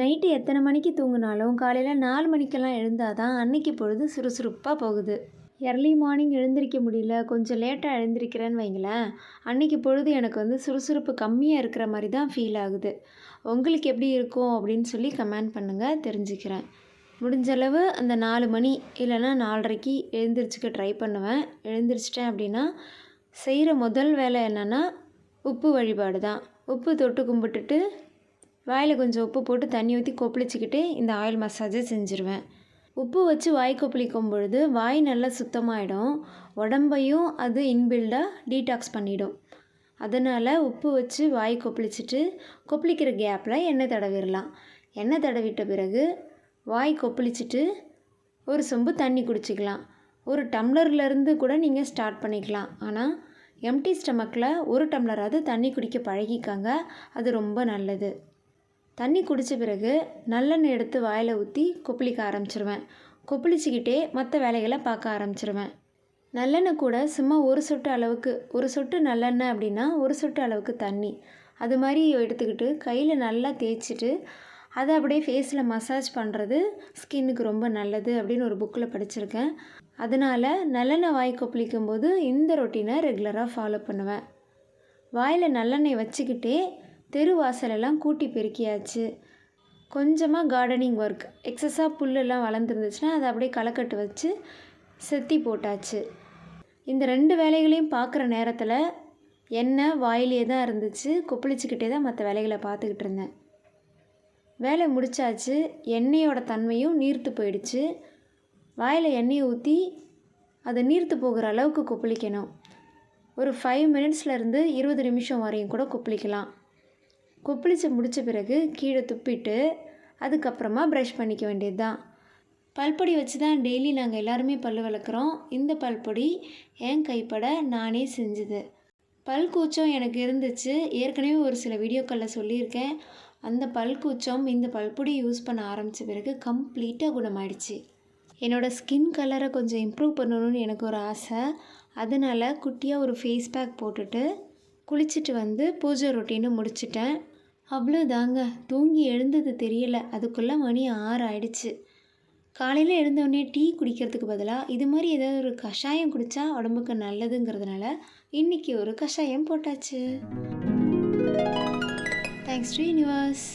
Night எத்தனை மணிக்கு தூங்கினாலும் காலையில் நாலு மணிக்கெல்லாம் எழுந்தால் தான் அன்னைக்கு பொழுது சுறுசுறுப்பாக போகுது. எர்லி மார்னிங் எழுந்திரிக்க முடியல கொஞ்சம் லேட்டாக எழுந்திரிக்கிறேன்னு வைங்களேன். அன்னைக்கு பொழுது எனக்கு வந்து சுறுசுறுப்பு கம்மியாக இருக்கிற மாதிரி தான் ஃபீல் ஆகுது. உங்களுக்கு எப்படி இருக்கும் அப்படின்னு சொல்லி கமெண்ட் பண்ணுங்கள் தெரிஞ்சுக்கிறேன். முடிஞ்சளவு அந்த நாலு மணி இல்லைன்னா நாலரைக்கு எழுந்திரிச்சிக்க ட்ரை பண்ணுவேன். எழுந்திரிச்சிட்டேன் அப்படின்னா செய்கிற முதல் வேலை என்னென்னா உப்பு வழிபாடு தான் உப்பு தொட்டு கும்பிட்டுட்டு வாயில் கொஞ்சம் உப்பு போட்டு தண்ணி ஊற்றி கொப்பளிச்சிக்கிட்டு இந்த ஆயில் மசாஜை செஞ்சுருவேன். உப்பு வச்சு வாய் கொப்பளிக்கும் பொழுது வாய் நல்லா சுத்தமாயிடும். உடம்பையும் அது இன்பில்டாக டீடாக்ஸ் பண்ணிடும். அதனால் உப்பு வச்சு வாய் கொப்பளிச்சிட்டு கொப்பளிக்கிற கேப்பில் எண்ணெய் தடவிடலாம் எண்ணெய் தடவிட்ட பிறகு வாய் கொப்பளிச்சிட்டு ஒரு சொம்பு தண்ணி குடிச்சிக்கலாம். ஒரு டம்ளர்லேருந்து கூட நீங்கள் ஸ்டார்ட் பண்ணிக்கலாம். ஆனால் எம்டி ஸ்டமக்கில் ஒரு டம்ளராவது தண்ணி குடிக்க பழகிக்காங்க. அது ரொம்ப நல்லது. தண்ணி குடித்த பிறகு நல்லெண்ணெய் எடுத்து வாயில் ஊற்றி கொப்பளிக்க ஆரம்பிச்சிருவேன். கொப்பளிச்சிக்கிட்டே மற்ற வேலைகளை பார்க்க ஆரம்பிச்சிருவேன். நல்லெண்ணெய் கூட சும்மா ஒரு சொட்டு அளவுக்கு ஒரு சொட்டு நல்லெண்ணெய் அப்படின்னா ஒரு சொட்டு அளவுக்கு தண்ணி. அது மாதிரி எடுத்துக்கிட்டு கையில் நல்லா தேய்ச்சிட்டு அதை அப்படியே ஃபேஸில் மசாஜ் பண்ணுறது ஸ்கின்னுக்கு ரொம்ப நல்லது அப்படின்னு ஒரு புக்கில் படிச்சிருக்கேன். அதனால் நல்லெண்ணெய் வாய் கொப்பளிக்கும் போது இந்த ரொட்டீனை ரெகுலராக ஃபாலோ பண்ணுவேன். வாயில் நல்லெண்ணெய் வச்சுக்கிட்டே தெரு வாசலெல்லாம் கூட்டி பெருக்கியாச்சு. கொஞ்சமாக கார்டனிங் ஒர்க் எக்ஸஸாக புல்லெல்லாம் வளர்ந்துருந்துச்சுன்னா அதை அப்படியே களைக்கட்டு வச்சு செத்தி போட்டாச்சு. இந்த ரெண்டு வேலைகளையும் பார்க்குற நேரத்தில் எண்ணெய் வாயிலே தான் இருந்துச்சு. கொப்பளிச்சுக்கிட்டே தான் மற்ற வேலைகளை பார்த்துக்கிட்டு இருந்தேன். வேலை முடிச்சாச்சு. எண்ணெயோட தன்மையும் நீர்த்து போயிடுச்சு. வாயில் எண்ணெயை ஊற்றி அதை நீர்த்து போகிற அளவுக்கு கொப்பளிக்கணும். ஒரு ஃபைவ் மினிட்ஸ்லேருந்து இருபது நிமிஷம் வரையும் கூட கொப்பளிக்கலாம். கொப்பளிச்சு முடித்த பிறகு கீழே துப்பிட்டு அதுக்கப்புறமா ப்ரஷ் பண்ணிக்க வேண்டியது தான் பல்பொடி வச்சு தான் டெய்லி நாங்கள் எல்லாருமே பல் விளக்குறோம் இந்த பல்பொடி என் கைப்பட நானே செஞ்சது. பல் கூச்சம் எனக்கு இருந்துச்சு. ஏற்கனவே ஒரு சில வீடியோக்களில் சொல்லியிருக்கேன். அந்த பல் கூச்சம் இந்த பல்பொடி யூஸ் பண்ண ஆரம்பித்த பிறகு கம்ப்ளீட்டாக குணமாயிடுச்சு. என்னோடய ஸ்கின் கலரை கொஞ்சம் இம்ப்ரூவ் பண்ணணும்னு எனக்கு ஒரு ஆசை. அதனால் குட்டியாக ஒரு ஃபேஸ் பேக் போட்டுட்டு குளிச்சுட்டு வந்து பூஜை ரொட்டீனும் முடிச்சிட்டேன். அவ்வளோதாங்க. தூங்கி எழுந்தது தெரியல. அதுக்குள்ளே மணி ஆறு ஆயிடுச்சு. காலையில் எழுந்தோடனே டீ குடிக்கிறதுக்கு பதிலாக இது மாதிரி ஏதாவது ஒரு கஷாயம் குடித்தா உடம்புக்கு நல்லதுங்கிறதுனால இன்றைக்கி ஒரு கஷாயம் போட்டாச்சு. Thanks to universe